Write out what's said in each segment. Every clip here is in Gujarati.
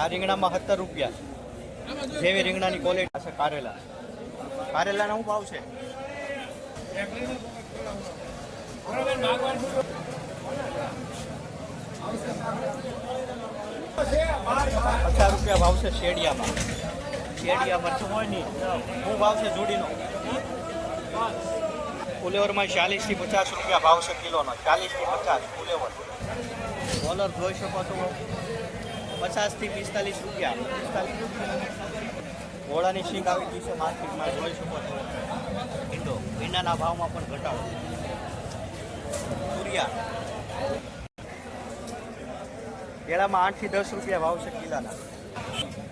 આ રીંગણામાં સત્તર રૂપિયા. જેવી રીંગણાની ક્વોલિટી છે કારેલા. કારેલાના શું ભાવ છે? પચાસ રૂપિયા ભાવ છે શેડિયામાં. શેડિયા મરચું હોય નહીં? શું ભાવ છે જોડીનો? ફુલેવરમાં ચાલીસથી પચાસ રૂપિયા ભાવ છે કિલોનો. ચાલીસથી પચાસ ફુલેવર. કોલર જોઈ શકો છો. પચાસથી પિસ્તાલીસ રૂપિયા. ઘોડાની શીખ આવી ગઈ છે માર્કેટમાં. જોઈ શકો છો. ઈંડો ઈંડાના ભાવમાં પણ ઘટાડો. તુરિયા કેળામાં આઠથી દસ રૂપિયા ભાવ છે કિલાના.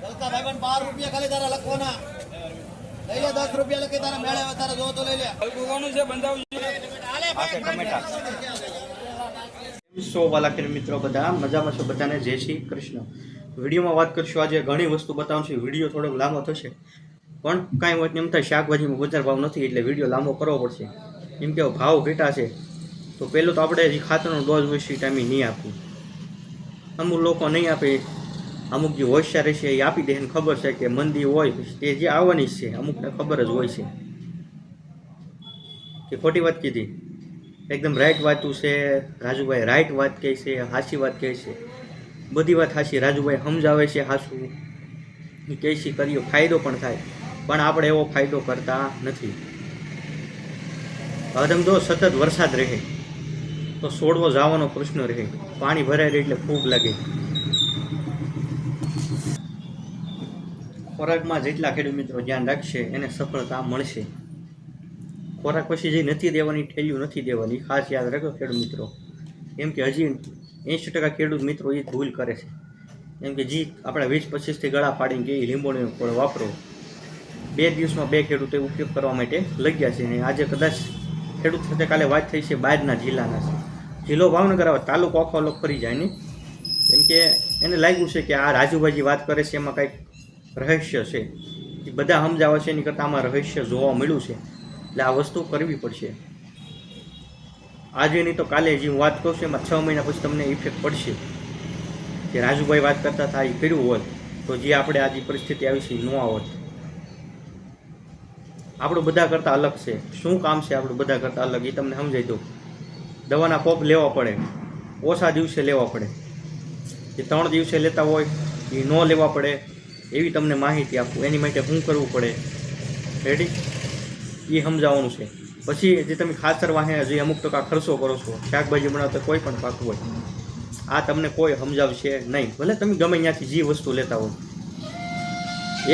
દલકા ભાઈબંધ બાર રૂપિયા ખાલી તારા લખવાના. લઈ લે દસ રૂપિયા લખી તારા મેળે તારા જો તો લઈ લે. છે? ટમેટા. સો વાલા ખેડૂત મિત્રો બધા. મજામાં છો બધાને? જય શ્રી કૃષ્ણ. વિડીયોમાં વાત કરશું આજે ઘણી વસ્તુ બતાવું છું. વીડિયો થોડોક લાંબો થશે. પણ કાંઈ વાત એમ થાય, શાકભાજીમાં બજાર ભાવ નથી એટલે વીડિયો લાંબો કરવો પડશે. એમ કે ભાવ ઘટા છે. તો પહેલું તો આપણે જે ખાતરનો ડોઝ હોય છે ટાઈમે નહીં આપવું. અમુક લોકો નહીં આપે. અમુક જે હોશિયાર રહેશે એ આપી દે ખબર છે કે મંદી હોય તે જે આવવાની છે. અમુકને ખબર જ હોય છે. કે ખોટી વાત કીધી. એકદમ રાઈટ વાતું છે, રાજુભાઈ રાઈટ વાત કહે છે, હાસી વાત કહે છે. બધી વાત હાસી. રાજુભાઈ સમજાવે છે હાસું કહે છે કરીએ ફાયદો પણ થાય. પણ આપણે એવો ફાયદો કરતા નથી. હવે જો, સતત વરસાદ રહે, તો છોડવો જવાનો પ્રશ્ન રહે. પાણી ભરાય રહે એટલે ફૂગ લાગે. ખોરાકમાં જેટલા ખેડૂત મિત્રો ધ્યાન રાખશે, એને સફળતા મળશે. ખોરાક પછી જે નથી દેવાની, ઠેલ્યું નથી દેવાની, ખાસ યાદ રાખો ખેડૂત મિત્રો. કેમ કે હજી એંશી ટકા ખેડૂત મિત્રો એ ભૂલ કરે છે. કેમ કે જે આપણે વીસ પચીસથી ગળા પાડીને કે લીંબોળીનો ફળ વાપરો, બે દિવસમાં બે ખેડૂતે ઉપયોગ કરવા માટે લગ્યા છે. અને આજે કદાચ ખેડૂત સાથે કાલે વાત થઈ છે બહારના જિલ્લાના. છે જિલ્લો ભાવનગર આવે તાલુકો આખો અલગ ફરી જાય ને કેમ કે એને લાગ્યું છે કે આ રાજુભાઈ વાત કરે છે એમાં કંઈક રહસ્ય છે. બધા સમજાવે છે એની કરતાં આમાં રહસ્ય જોવા મળ્યું છે. એટલે આ વસ્તુ કરવી પડશે. આજે નહીં તો કાલે જે હું વાત કરું છું, એમાં છ મહિના પછી તમને ઇફેક્ટ પડશે. કે રાજુભાઈ વાત કરતા હતા, એ કર્યું હોત, તો જે આપણે આજે પરિસ્થિતિ આવી છે ન આવત આપણું બધા કરતાં અલગ છે. શું કામ છે આપણું બધા કરતાં અલગ, એ તમને સમજાઈ દઉં. દવાના પોપ લેવા પડે. ઓછા દિવસે લેવા પડે. જે ત્રણ દિવસે લેતા હોય, એ ન લેવા પડે. એવી તમને માહિતી આપું. એની માટે શું કરવું પડે. રેડી એ સમજાવવાનું છે. પછી જે તમે ખાતર વાહે જે અમુક ટકા ખર્ચો કરો છો, શાકભાજી બનાવતા કોઈ પણ પાક હોય, આ તમને કોઈ સમજાવશે નહીં. ભલે તમે ગમે ત્યાંથી જે વસ્તુ લેતા હો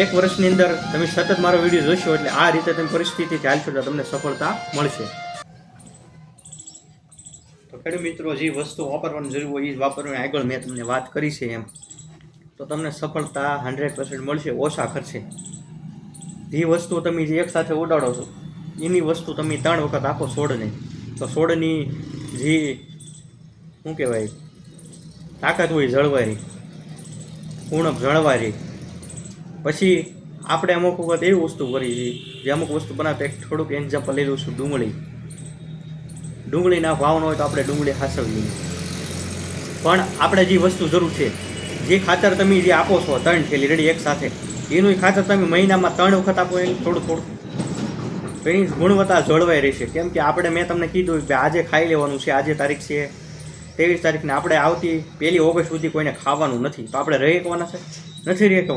એક વર્ષની અંદર તમે સતત મારો વીડિયો જોશો એટલે આ રીતે તમે પરિસ્થિતિ ચાલશો એટલે તમને સફળતા મળશે. તો ખેડૂત મિત્રો, જે વસ્તુ વાપરવાની જરૂર હોય એ વાપરવાની આગળ મેં તમને વાત કરી છે એમ. તો તમને સફળતા હંડ્રેડ પર્સન્ટ મળશે, ઓછા ખર્ચે. જે વસ્તુ તમે જે એક સાથે ઉડાડો છો એની વસ્તુ તમે ત્રણ વખત આપો છોડને તો છોડની જે, શું કહેવાય, તાકાત હોય જળવાઈ રહી ઉણપ જળવાઈ પછી આપણે અમુક વખત એવી વસ્તુ કરી છે, જે અમુક વસ્તુ બનાવતા એક થોડુંક એક્ઝામ્પલ લઈ લઉં છું, ડુંગળી. ડુંગળીના ભાવ હોય તો આપણે ડુંગળી હાસવી લઈએ પણ આપણે જે વસ્તુ જરૂર છે, જે ખાતર તમે જે આપો છો, ત્રણ થેલી, રેડી એક સાથે, એનું ખાતર તમે મહિનામાં ત્રણ વખત આપો એ થોડું થોડું. એની ગુણવત્તા જળવાઈ રહેશે કેમ કે આપણે મેં તમને કીધું કે આજે ખાઈ લેવાનું છે, આજે તારીખ છે, ત્રેવીસ તારીખને આપણે આવતી પહેલી ઓગસ્ટ સુધી કોઈને ખાવાનું નથી. તો આપણે રહી શકવાના છે? નથી રહી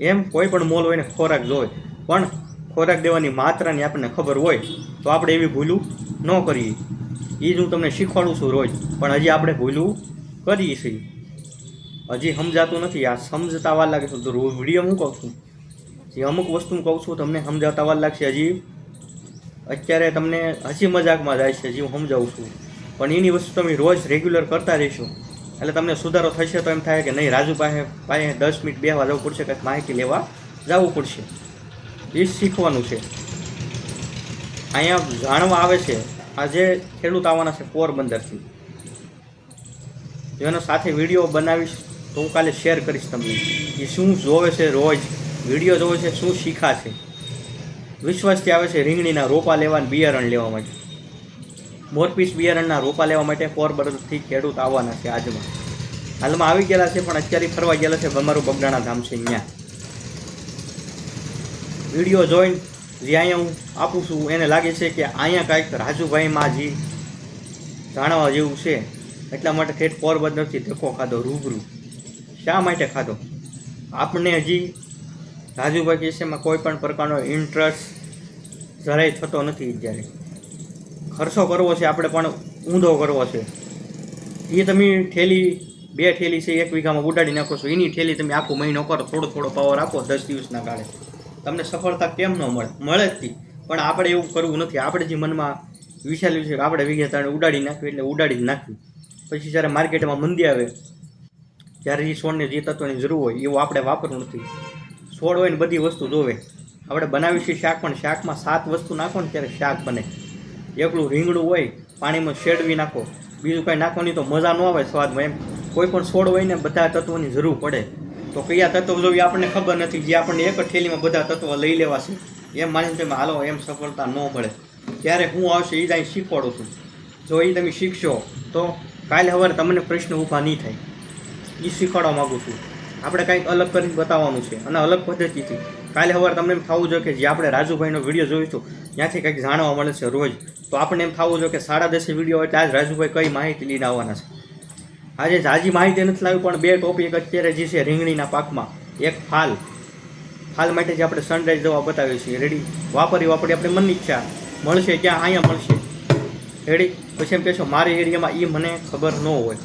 એમ કોઈ પણ મોલ હોય ને ખોરાક જોવે. પણ ખોરાક દેવાની માત્રાની આપણને ખબર હોય, તો આપણે એવી ભૂલું ન કરીએ. એ જ હું તમને શીખવાડું છું રોજ. પણ હજી આપણે ભૂલું કરીએ છીએ. હજી સમજાતું નથી. આ સમજતા વાર લાગે છે. તો વીડિયો હું કહું છું. જે અમુક વસ્તુ કહું છું, તમને સમજાવતા વાર લાગશે હજી. અત્યારે તમને હસી મજાકમાં જાય છે જે હું સમજાવું છું. પણ એની વસ્તુ તમે રોજ રેગ્યુલર કરતા રહેશો. એટલે તમને સુધારો થશે તો એમ થાય કે નહીં, રાજુ પાસે પાસે દસ મિનિટ બેહવા જવું પડશે, કંઈક માહિતી લેવા જવું પડશે. એ શીખવાનું છે. અહીંયા જાણવા આવે છે, આજે ખેડૂત આવવાના છે પોરબંદરથી. એનો સાથે વીડિયો બનાવીશ, તો હું કાલે શેર કરીશ તમને. એ શું જોવે છે રોજ? વીડિયો જોવે છે, શું શીખાશે? વિશ્વાસથી આવે છે, રીંગણીના રોપા લેવા અને બિયારણ લેવા માટે. મોરપીસ બિયારણના રોપા લેવા માટે પોરબંદરથી ખેડૂત આવવાના છે આજમાં. હાલમાં આવી ગયેલા છે, પણ અત્યારે ફરવા ગયેલા છે અમારું બગડાણા ધામ છે અહીંયા વીડિયો જોઈને જે અહીંયા હું આપું છું, એને લાગે છે કે અહીંયા કાંઈક રાજુભાઈમાં જે જાણવા જેવું છે. એટલા માટે ઠેઠ પોરબંદરથી ધક્કો ખાધો, રૂબરૂ. શા માટે ખાધો? આપણને હજી રાજુભાઈ કેસેમાં કોઈ પણ પ્રકારનો ઇન્ટરેસ્ટ જરાય થતો નથી અત્યારે. ખર્ચો કરવો છે, આપણે પણ ઊંધો કરવો છે. એ તમે ઠેલી, બે ઠેલી છે, એક વીઘામાં ઉડાડી નાખો છો, એની ઠેલી તમે આખો મહિનો કરો, થોડો થોડો પાવર આપો, દસ દિવસના કાળે. તમને સફળતા કેમ ન મળે? મળે જ તી પણ આપણે એવું કરવું નથી. આપણે જે મનમાં વિચાર્યું છે કે આપણે વીઘે ત્રણ ઉડાડી નાખ્યું એટલે ઉડાડી જ નાખ્યું પછી જ્યારે માર્કેટમાં મંદી આવે જ્યારે એ સોનને જે તત્વની જરૂર હોય, એવું આપણે વાપરવું નથી. છોડ હોય ને બધી વસ્તુ જોવે. આપણે બનાવી છીએ શાક, પણ શાકમાં સાત વસ્તુ નાખો ને ત્યારે શાક બને. એકલું રીંગણું હોય, પાણીમાં શેડવી નાખો. બીજું કાંઈ નાખવાની તો મજા ન આવે સ્વાદમાં એમ. કોઈ પણ છોડ હોય ને, બધા તત્વોની જરૂર પડે. તો કયા તત્વો જોવી આપણને ખબર નથી. જે આપણને એક ઠેલીમાં બધા તત્વો લઈ લેવા છે. એમ માનીને તમે હાલો, એમ સફળતા ન મળે. ત્યારે હું આવશે એ જ શીખવાડું છું. જો એ તમે શીખશો, તો કાલે હવે તમને પ્રશ્ન ઊભા નહીં થાય. એ શીખવાડવા માગું છું. આપણે કંઈક અલગ કરીને બતાવવાનું છે અને અલગ પદ્ધતિથી. કાલે સવારે તમને એમ થવું જોઈએ કે જે આપણે રાજુભાઈનો વીડિયો જોઈશું, ત્યાંથી કંઈક જાણવા મળે છે રોજ. તો આપણને એમ થવું જોઈએ કે સાડા દસે વીડિયો એટલે આજ રાજુભાઈ કઈ માહિતી લઈને આવવાના છે? આજે જાજી માહિતી નથી લાવી, પણ બે ટોપિક અત્યારે જે છે રીંગણીના પાકમાં. એક ફાલ. ફાલ માટે જે આપણે સનરાઈઝ દવા બતાવીએ છીએ. રેડી વાપરી વાપરી. આપણે મનની ઈચ્છા. મળશે ક્યાં? અહીંયા મળશે. રેડી પછી એમ કહેશો, મારી એરિયામાં એ મને ખબર ન હોય.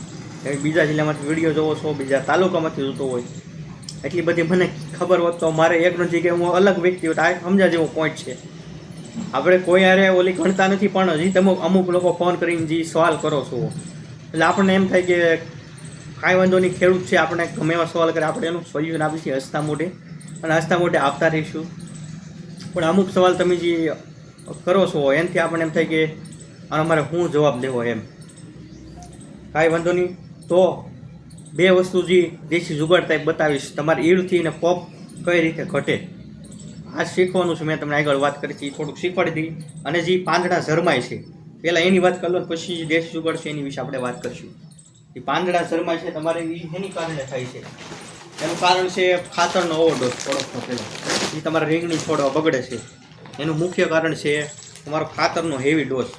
બીજા જિલ્લામાંથી વીડિયો જોવો છો, બીજા તાલુકામાંથી જોતો હોય. એટલી બધી મને ખબર હોત તો મારે એક નથી કે હું અલગ વ્યક્તિ હોત. આ સમજા જેવો પોઈન્ટ છે. આપણે કોઈ યારે ઓલી ગણતા નથી, પણ હજી તમે અમુક લોકો ફોન કરીને જે સવાલ કરો છો. એટલે આપણને એમ થાય કે કાંઈ વાંધો નહીં, ખેડૂત છે, આપણે ગમે એવા સવાલ કરે, આપણે એનું સોલ્યુશન આપીશું હસતા મોઢે. અને હસતા મોઢે આપતા રહીશું. પણ અમુક સવાલ તમે જે કરો છો, એનાથી આપણને એમ થાય કે આનો મારે શું જવાબ દેવો? એમ. કાંઈ વાંધો નહીં. તો બે વસ્તુ જે દેશી જુગાડ બતાવીશ. તમારે ઈડથી અને પપ કઈ રીતે ઘટે? આ શીખવાનું છે, મેં તમને આગળ વાત કરી હતી એ થોડુંક શીખવાડી દી અને જે પાંદડા ઝરમાય છે, પહેલાં એની વાત કરી પછી જે દેશી જુગાડ છે એની વિશે આપણે વાત કરીશું. એ પાંદડા ઝરમાય છે, તમારે એ એની કારણે થાય છે? એનું કારણ છે ખાતરનો ઓવરડોઝ થોડોકનો પેલો એ તમારા રીંગણી છોડવા બગડે છે. એનું મુખ્ય કારણ છે તમારો ખાતરનો હેવી ડોઝ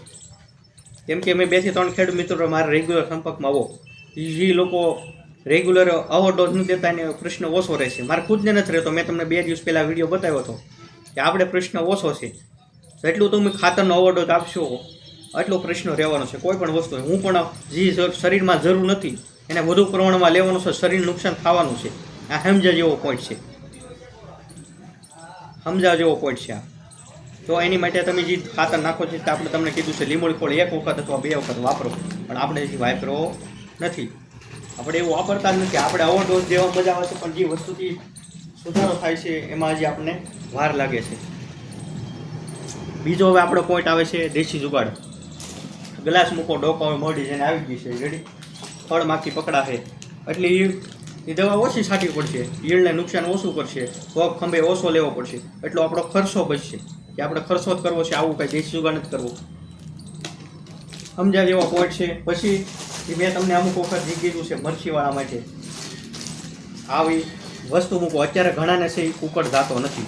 કેમ કે મેં બેથી ત્રણ ખેડૂત મિત્રો મારા રેગ્યુલર સંપર્કમાં આવો. જે લોકો રેગ્યુલર ઓવરડોઝ નથી દેતા એને પ્રશ્ન ઓછો રહેશે મારે ખુદને નથી રહેતો. મેં તમને બે દિવસ પહેલાં વીડિયો બતાવ્યો હતો કે આપણે પ્રશ્ન ઓછો છે. તો એટલું તમે ખાતરનો ઓવરડોઝ આપશો. એટલો પ્રશ્ન રહેવાનો છે. કોઈ પણ વસ્તુ. હું પણ જે શરીરમાં જરૂર નથી, એને વધુ પ્રમાણમાં લેવાનું છે શરીર નુકસાન થવાનું છે. આ સમજા જેવો પોઈન્ટ છે. સમજા જેવો પોઈન્ટ છે આ. તો એની માટે તમે જે ખાતર નાખો છો તે આપણે તમને કીધું છે લીમોળી ખોળ એક વખત અથવા બે વખત વાપરો. પણ આપણે હજી વાપરવો નથી. આપણે એવું વાપરતા જ નથી. આપણે ઓવરડોઝ દેવા મજા આવે છે, પણ જે વસ્તુથી સુધારો થાય છે, એમાં હજી આપણને વાર લાગે છે. બીજો હવે આપણો પોઈન્ટ આવે છે, દેશી જુગાડ. ગ્લાસ મૂકો, ડોકો મોડી જેને આવી ગઈ છે. રેડી ફળ માખી પકડાશે. એટલે એ દવા ઓછી છાંટવી પડશે. ઈળને નુકસાન ઓછું કરશે. પગ, ખંભે ઓછો લેવો પડશે. એટલો આપણો ખર્ચો બચશે. કે આપણે ખર્ચો જ કરવો છે, આવું કાંઈ દેશી જુગાડ નથી કરવો. સમજાય એવો પોઈન્ટ છે. પછી એ મેં તમને અમુક વખત જે કીધું છે મરચીવાળા માટે. આવી વસ્તુ મૂકો. અત્યારે ઘણાને છે એ કુકડ જાતો નથી.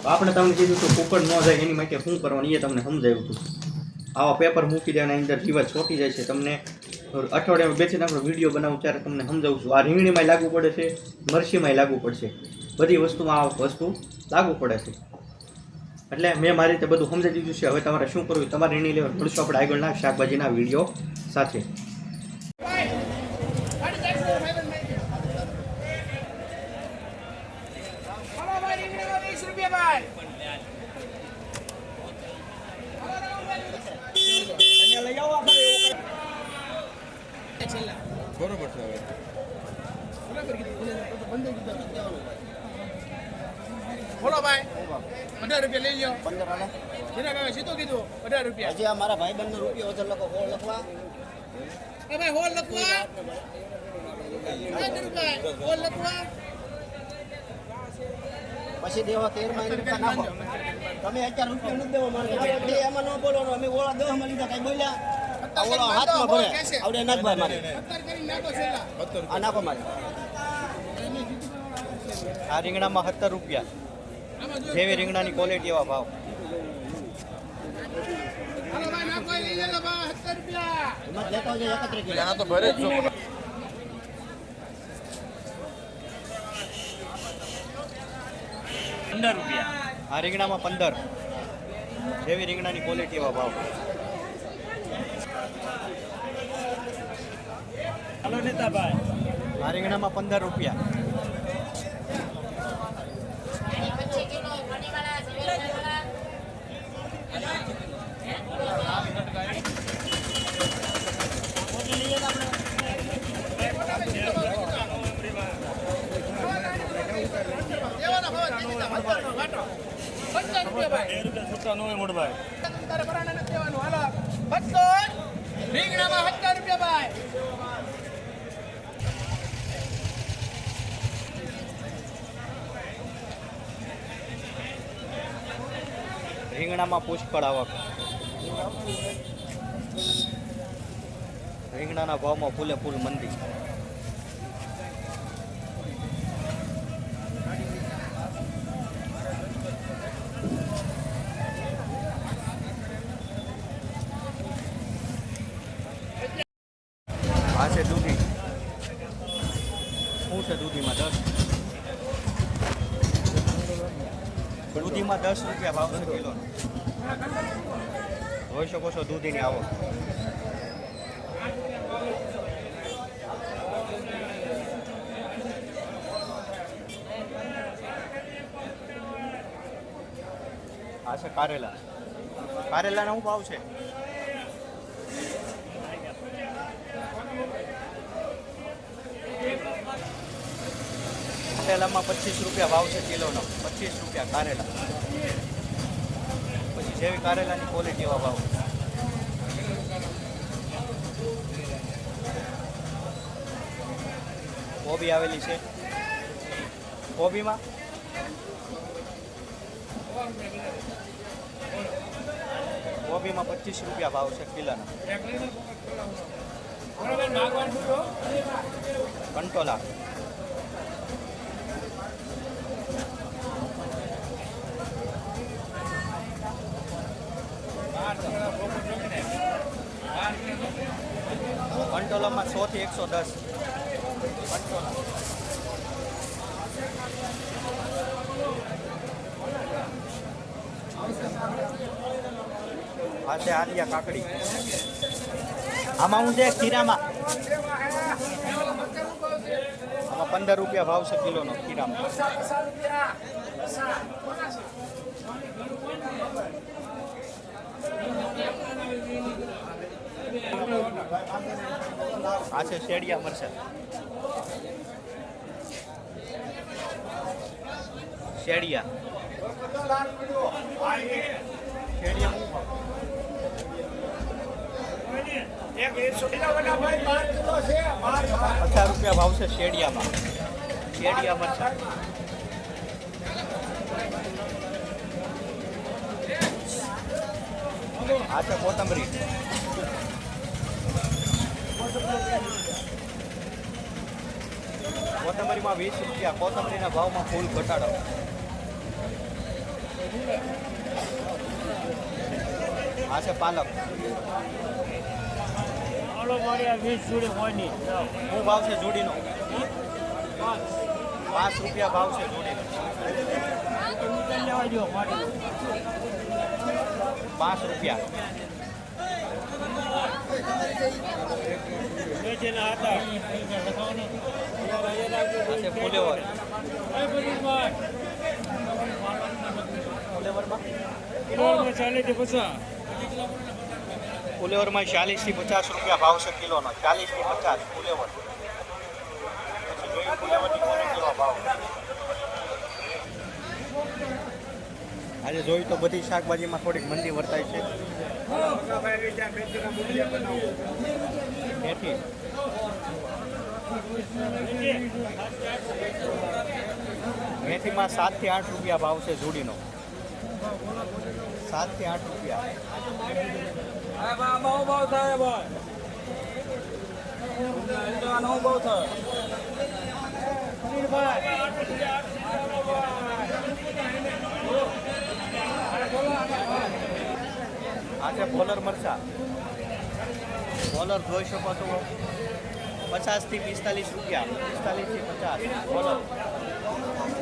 તો આપણે તમને કીધું કે કુકડ ન જાય એની માટે શું કરવાનું એ તમને સમજાવ્યું હતું. આવા પેપર મૂકી દેવાના એના અંદર જીવા છોટી જાય છે. તમને અઠવાડિયામાં બેથી આપણો વીડિયો બનાવું ત્યારે તમને સમજાવું છું. આ રીંગણીમાંય લાગુ પડે છે મરસીમાંય લાગુ પડશે. બધી વસ્તુમાં આ વસ્તુ લાગુ પડે છે. એટલે મેં મારી રીતે બધું સમજાવી દીધું છે. હવે તમારે શું કરવું? તમારે રીંગણી લેવા મળશું આપણે આગળના શાકભાજીના વીડિયો સાથે હલો ભાઈ રીંગણીમાં વીસ રૂપિયા ભાઈ બોલો ભાઈ. અઢાર રૂપિયા લઈ લો પંદર હાલે જેના ભાઈ સીધું કીધું અઢાર રૂપિયા. હજી મારા ભાઈ બંધ રૂપિયા ઓછો લખો કોળ લખવા. એ ભાઈ હોલ લખવા. અઢાર લખવા. પછી દેવા તેરમાં નાખો તમે અત્યારે રૂપિયા નથી દેવો મારે એમાં ન બોલો અમે ઓળા દસમાં લીધા કઈ બોલ્યા? ઓળા હાથમાં ભરે. આવડે મારે. નાખો છેલ્લા. આ નાખો મારે. આ રીંગણામાં સત્તર રૂપિયા. જેવી રીંગણાની ક્વોલિટી એવા ભાવ. પંદર રૂપિયા. આ રીંગણામાં પંદર. જેવી રીંગણાની ક્વોલિટી એવા ભાવ. હાલો નેતાભાઈ. આ રીંગણામાં પંદર રૂપિયા દેવાના ભાવ જ નથી દેતા. પંદરનો વાટો. પંદર રૂપિયા ભાઈ બે રૂપિયા છૂટા નો તારે પરાણે નથી દેવાનું હાલો બસો રીંગણામાં સત્તર રૂપિયા ભાઈ રીંગણામાં પુષ્કળ આવક રીંગણાના ભાવમાં ફૂલે ફૂલ મંદી. આ છે દૂધી. શું છે દૂધીમાં દસ? દૂધીમાં દસ રૂપિયા ભાવ છે કિલોનો જોઈ શકો છો દૂધીની આવક. આ છે કારેલા. કારેલાનો શું ભાવ છે? કારેલામાં પચીસ રૂપિયા ભાવ છે કિલોનો. પચીસ રૂપિયા કારેલા. પછી જેવી કારેલાની ક્વોલિટી એવા ભાવ. કોબી આવેલી છે. કોબીમાં? કોબીમાં પચીસ રૂપિયા ભાવ છે કિલોના. કંટોલા. કંટોલામાં સો થી એકસો દસ. આ છે આલિયા કાકડી. આમાં હું છે ખીરામાં આમાં પંદર રૂપિયા ભાવ છે કિલોનો ખીરામાં. આ છે શેડિયા મરચા શેડિયા. શું રૂપિયા ભાવ છે શેડિયામાં. શેડિયા મરચાં આ છે કોથમરી. કોથમરીમાં વીસ રૂપિયા કોથમરીના ભાવમાં ફૂલ ઘટાડો. આ છે પાલક. શું ભાવ છે જોડીનો? પાંચ રૂપિયા ભાવ છે જોડીનો. પાંચ રૂપિયા. ફુલેવર ફુલેવરમાં ચાલીસ પચાસ ચાલીસથી પચાસ રૂપિયા ભાવ છે કિલોનો. ચાલીસથી પચાસ ફુલેવર. પછી જોઈએ ભાવ આજે જોયું તો બધી શાકભાજીમાં થોડીક મંદી વર્તાય છે. મેથીમાં સાતથી આઠ રૂપિયા ભાવ છે જોડીનો. સાતથી આઠ રૂપિયા. બહુ થયો આ છે બોલર મરચા. બોલર જોઈ શકો છો. પચાસથી પિસ્તાલીસ રૂપિયા. પિસ્તાલીસથી પચાસ. બોલર.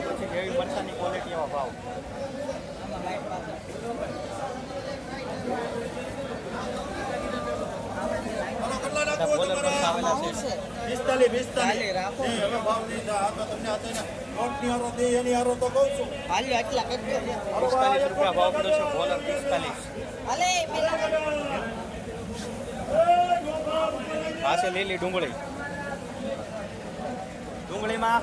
પછી એવી મરચાની ક્વોલિટી એવા ભાવ. બધા બોલર મરચા આવેલા છે. પિસ્તાલીસ પિસ્તાલીસ. હવે ભાવ નહીં આ તો તમને આ તો એને હારો દે એની હારો તો કહું છું. પિસ્તાલીસ રૂપિયા ભાવ પડ્યો છે બોલર પિસ્તાલીસ. આ છે લીલી ડુંગળી. ડુંગળીમાં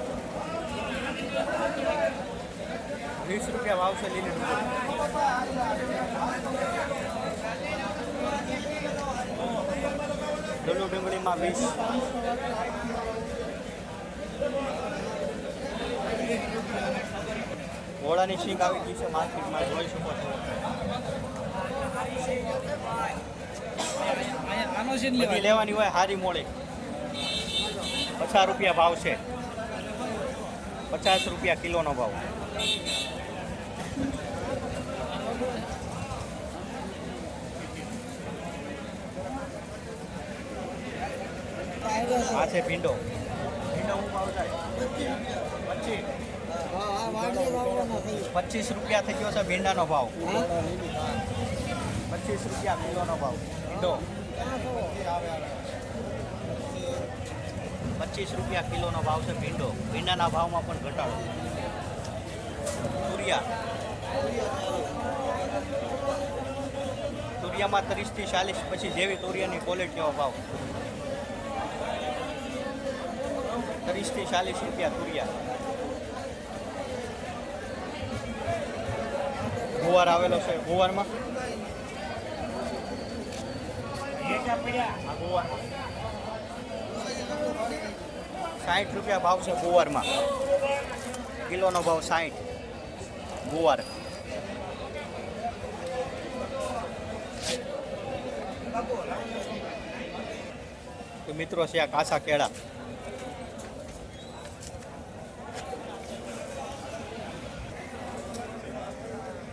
વીસ રૂપિયા ભાવ છે લીલી ડુંગળી. ડુલ્લુ ડુંગળીમાં વીસ ઘોડાની શીંગ આવી ગઈ છે માર્કેટમાં જોઈ શકો છો. બધી લેવાની હોય, હારી મોડે પચાસ રૂપિયા ભાવ છે. પચાસ રૂપિયા કિલોનો ભાવ. આ છે ભીંડો. ભીંડો હું ભાવ થાય પચીસ રૂપિયા થઈ ગયો છે ભીંડાનો ભાવ. પચીસ રૂપિયા કિલોનો ભાવ. ભીંડો. પચીસ રૂપિયા કિલોનો ભાવ છે ભીંડો. ભીંડાના ભાવમાં પણ ઘટાડો. તુરિયા. તુરિયામાં ત્રીસથી ચાલીસ, પછી જેવી તુરિયાની ક્વોલિટીનો ભાવ. ત્રીસથી ચાલીસ રૂપિયા તુરિયા. ગુવાર આવેલો છે ગુવારમાં. સાઠ રૂપિયા ભાવ છે ગુવારમાં. કિલોનો ભાવ સાઠ ગુવાર. મિત્રો છે આ કાસા કેળા.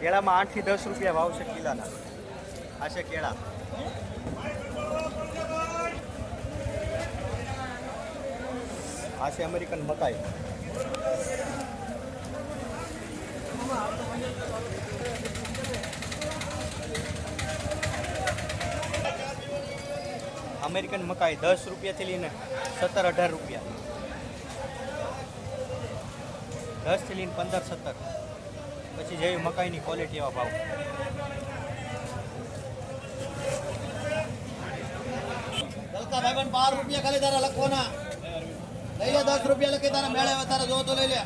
કેળામાં આઠથી દસ રૂપિયા ભાવ છે કિલાના. આ છે કેળા. આ છે અમેરિકન મકાઈ. અમેરિકન મકાઈ દસ રૂપિયાથી લઈને સત્તર અઢાર રૂપિયા. દસથી લઈને પંદર, સત્તર. પછી જેવી મકાઈની ક્વોલિટી એવા ભાવ. બાર રૂપિયા ખાલી તારા લખવાના. લઈ લે દસ રૂપિયા લખી તારા મેળે તારે જો તો લઈ લે.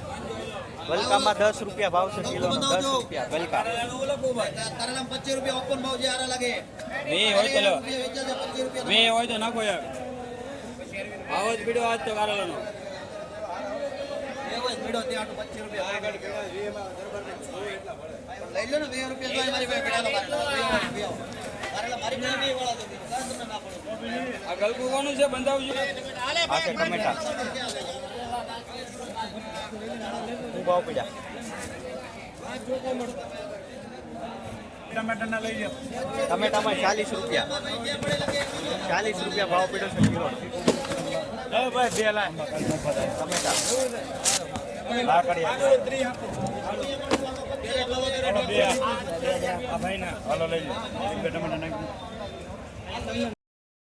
ગલકામાં દસ રૂપિયા ભાવ છે કિલોનો દસ રૂપિયા ગલકા તારા પચીસ રૂપિયા ઓપન ભાવ જે લાગે. વે હોય તો લો. પચીસ રૂપિયા વે હોય તો નાખો યાર. આવો જ પીડો આજ તો કારેલાનો એવો જ ભીડો ત્યાં પચીસ રૂપિયા. લઈ લો ને વીસ રૂપિયા તો મારી પાસે પડ્યા મારી પાસે વીસ વાળા તો કાંઈ તમને ના પડે. આ ગલકું છે બંધાવજો. આ છે ટમેટા. શું ભાવ પડ્યા ટમેટાના લઈ જાઓ. ટમેટામાં ચાલીસ રૂપિયા. ચાલીસ રૂપિયા ભાવ પીડો છે કિલો ભાઈ બે લાય ટમેટા. ભાઈ ના હાલો લઈ જાઓ બે ટમેટા નાખી